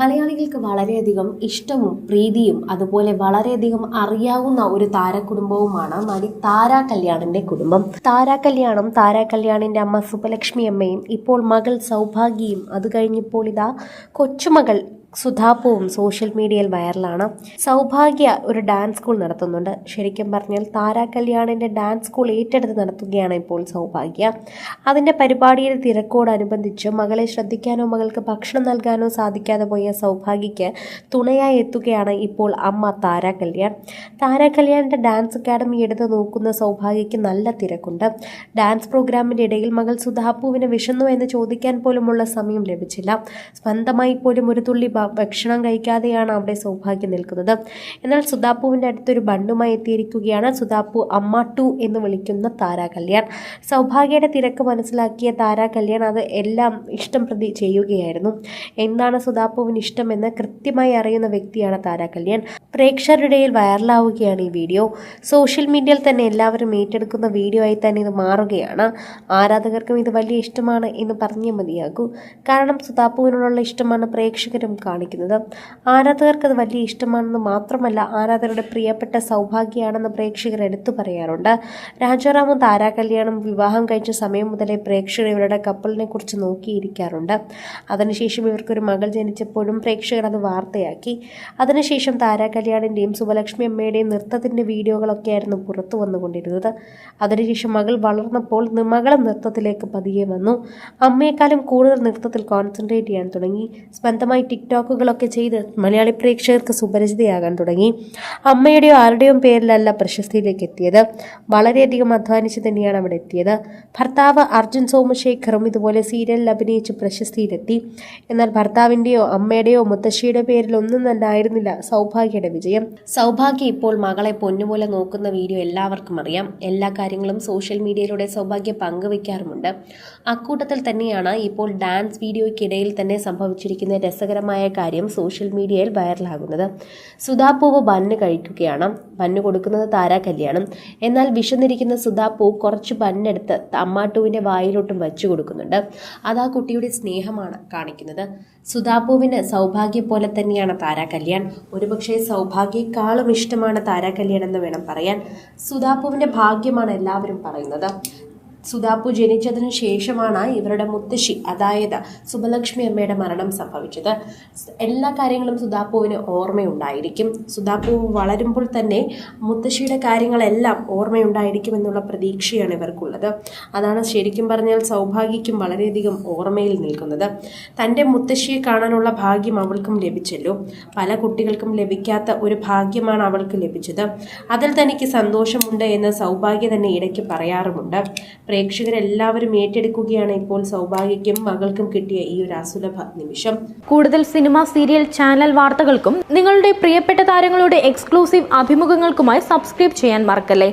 മലയാളികൾക്ക് വളരെയധികം ഇഷ്ടവും പ്രീതിയും അതുപോലെ വളരെയധികം അറിയാവുന്ന ഒരു താരകുടുംബവുമാണ് നടി താര കല്യാണിന്റെ കുടുംബം. താര കല്യാണം താര കല്യാണിന്റെ അമ്മ സുബലക്ഷ്മി അമ്മയും ഇപ്പോൾ മകൾ സൗഭാഗ്യയും അത് കഴിഞ്ഞിപ്പോൾ ഇതാ കൊച്ചുമകൾ സുധാപ്പുവും സോഷ്യൽ മീഡിയയിൽ വൈറലാണ്. സൗഭാഗ്യ ഒരു ഡാൻസ് സ്കൂൾ നടത്തുന്നുണ്ട്. ശരിക്കും പറഞ്ഞാൽ താരാ കല്യാണിന്റെ ഡാൻസ് സ്കൂൾ ഏറ്റെടുത്ത് നടത്തുകയാണ് ഇപ്പോൾ സൗഭാഗ്യ. അതിന്റെ പരിപാടിയുടെ തിരക്കോടനുബന്ധിച്ച് മകളെ ശ്രദ്ധിക്കാനോ മകൾക്ക് ഭക്ഷണം നൽകാനോ സാധിക്കാതെ പോയ സൗഭാഗ്യയ്ക്ക് തുണയായി എത്തുകയാണ് ഇപ്പോൾ അമ്മ താരാ കല്യാൺ. താരാ കല്യാണിന്റെ ഡാൻസ് അക്കാഡമി എടുത്ത് നോക്കുന്ന സൗഭാഗ്യയ്ക്ക് നല്ല തിരക്കുണ്ട്. ഡാൻസ് പ്രോഗ്രാമിന്റെ ഇടയിൽ മകൾ സുധാപ്പുവിന് വിശന്നു എന്ന് ചോദിക്കാൻ പോലുമുള്ള സമയം ലഭിച്ചില്ല. സ്വന്തമായി പോലും ഒരു തുള്ളി ഭക്ഷണം കഴിക്കാതെയാണ് അവിടെ സൗഭാഗ്യം നിൽക്കുന്നത്. എന്നാൽ സുധാപ്പുവിന്റെ അടുത്തൊരു ബണ്ണുമായി എത്തിയിരിക്കുകയാണ് സുധാപ്പു അമ്മ ടു എന്ന് വിളിക്കുന്ന താരാ കല്യാൺ സൗഭാഗ്യയുടെ തിരക്ക് മനസ്സിലാക്കിയ താരാ കല്യാൺ അത് എല്ലാം ഇഷ്ടം പ്രതി ചെയ്യുകയായിരുന്നു. എന്താണ് സുധാപ്പുവിന് ഇഷ്ടമെന്ന് കൃത്യമായി അറിയുന്ന വ്യക്തിയാണ് താരാ കല്യാൺ പ്രേക്ഷകരുടെ വൈറലാവുകയാണ് ഈ വീഡിയോ. സോഷ്യൽ മീഡിയയിൽ തന്നെ എല്ലാവരും ഏറ്റെടുക്കുന്ന വീഡിയോ ആയി തന്നെ ഇത് മാറുകയാണ്. ആരാധകർക്കും ഇത് വലിയ ഇഷ്ടമാണ് എന്ന് പറഞ്ഞേ മതിയാകൂ. കാരണം സുതാപ്പുവിനോടുള്ള ഇഷ്ടമാണ് പ്രേക്ഷകരും കാണിക്കുന്നത്. ആരാധകർക്ക് അത് വലിയ ഇഷ്ടമാണെന്ന് മാത്രമല്ല ആരാധകരുടെ പ്രിയപ്പെട്ട സൗഭാഗ്യമാണെന്ന് പ്രേക്ഷകർ എടുത്തു പറയാറുണ്ട്. രാജാറാമും താരാകല്യാണം വിവാഹം കഴിച്ച സമയം മുതലേ പ്രേക്ഷകർ ഇവരുടെ കപ്പിളിനെ കുറിച്ച് നോക്കിയിരിക്കാറുണ്ട്. അതിനുശേഷം ഇവർക്കൊരു മകൾ ജനിച്ചപ്പോഴും പ്രേക്ഷകർ അത് വാർത്തയാക്കി. അതിനുശേഷം താരാകല്യാണിന്റെയും സുബലക്ഷ്മി അമ്മയുടെയും നൃത്തത്തിന്റെ വീഡിയോകളൊക്കെയായിരുന്നു പുറത്തു വന്നുകൊണ്ടിരുന്നത്. അതിനുശേഷം മകൾ വളർന്നപ്പോൾ മകളെ നൃത്തത്തിലേക്ക് പതിയെ വന്നു. അമ്മയെക്കാളും കൂടുതൽ നൃത്തത്തിൽ കോൺസെൻട്രേറ്റ് ചെയ്യാൻ തുടങ്ങി. സ്വന്തമായി ടിക്ടോക്കുകളൊക്കെ ചെയ്ത് മലയാളി പ്രേക്ഷകർക്ക് സുപരിചിതയാകാൻ തുടങ്ങി. അമ്മയുടെയോ ആരുടെയും പേരിലല്ല പ്രശസ്തിയിലേക്ക് എത്തിയത്. വളരെയധികം അധ്വാനിച്ച് തന്നെയാണ് അവിടെ എത്തിയത്. ഭർത്താവ് അർജുൻ സോമശേഖറും ഇതുപോലെ സീരിയലിൽ അഭിനയിച്ച് പ്രശസ്തിയിലെത്തി. എന്നാൽ ഭർത്താവിന്റെയോ അമ്മയുടെയോ മുത്തശ്ശിയുടെ പേരിൽ ഒന്നും തന്നെ ആയിരുന്നില്ല സൗഭാഗ്യയുടെ വിജയം. സൗഭാഗ്യ ഇപ്പോൾ മകളെ പൊന്നുപോലെ നോക്കുന്ന വീഡിയോ എല്ലാവർക്കും അറിയാം. എല്ലാ കാര്യങ്ങളും സോഷ്യൽ മീഡിയയിലൂടെ സൗഭാഗ്യ പങ്കുവയ്ക്കാറുമുണ്ട്. അക്കൂട്ടത്തിൽ തന്നെയാണ് ഇപ്പോൾ ഡാൻസ് വീഡിയോയ്ക്കിടയിൽ തന്നെ സംഭവിച്ചിരിക്കുന്ന രസകരമായ കാര്യം സോഷ്യൽ മീഡിയയിൽ വൈറലാകുന്നത്. സുധാപ്പൂവ് ബന്ന് കഴിക്കുകയാണ്. ബന്ന് കൊടുക്കുന്നത് താരാ കല്യാണം. എന്നാൽ വിശന്നിരിക്കുന്ന സുധാപ്പൂ കുറച്ച് ബന്നെടുത്ത് അമ്മാട്ടുവിന്റെ വായിലോട്ടും വച്ചു കൊടുക്കുന്നുണ്ട്. അത് ആ കുട്ടിയുടെ സ്നേഹമാണ് കാണിക്കുന്നത്. സുധാപ്പൂവിന് സൗഭാഗ്യ പോലെ തന്നെയാണ് താരാ കല്യാൺ. ഒരുപക്ഷെ സൗഭാഗ്യക്കാളും ഇഷ്ടമാണ് താരാ കല്യാൺ എന്ന് വേണം പറയാൻ. സുധാപ്പൂവിന്റെ ഭാഗ്യമാണ് എല്ലാവരും പറയുന്നത്. സുധാപ്പു ജനിച്ചതിന് ശേഷമാണ് ഇവരുടെ മുത്തശ്ശി അതായത് സുബലക്ഷ്മി അമ്മയുടെ മരണം സംഭവിച്ചത്. എല്ലാ കാര്യങ്ങളും സുധാപ്പുവിന് ഓർമ്മയുണ്ടായിരിക്കും. സുധാപ്പു വളരുമ്പോൾ തന്നെ മുത്തശ്ശിയുടെ കാര്യങ്ങളെല്ലാം ഓർമ്മയുണ്ടായിരിക്കും എന്നുള്ള പ്രതീക്ഷയാണ് ഇവർക്കുള്ളത്. അതാണ് ശരിക്കും പറഞ്ഞാൽ സൗഭാഗ്യക്കും വളരെയധികം ഓർമ്മയിൽ നിൽക്കുന്നത്. തന്റെ മുത്തശ്ശിയെ കാണാനുള്ള ഭാഗ്യം അവൾക്കും ലഭിച്ചല്ലോ. പല കുട്ടികൾക്കും ലഭിക്കാത്ത ഒരു ഭാഗ്യമാണ് അവൾക്ക് ലഭിച്ചത്. അതിൽ തനിക്ക് സന്തോഷമുണ്ട് എന്ന് സൗഭാഗ്യ തന്നെ ഇടയ്ക്ക് പറയാറുമുണ്ട്. പ്രേക്ഷകരെല്ലാവരും ഏറ്റെടുക്കുകയാണ് ഇപ്പോൾ സൗഭാഗ്യയ്ക്കും മകൾക്കും കിട്ടിയ ഈ ഒരു അസുലഭ നിമിഷം. കൂടുതൽ സിനിമ സീരിയൽ ചാനൽ വാർത്തകൾക്കും നിങ്ങളുടെ പ്രിയപ്പെട്ട താരങ്ങളുടെ എക്സ്ക്ലൂസീവ് അഭിമുഖങ്ങൾക്കുമായി സബ്സ്ക്രൈബ് ചെയ്യാൻ മറക്കല്ലേ?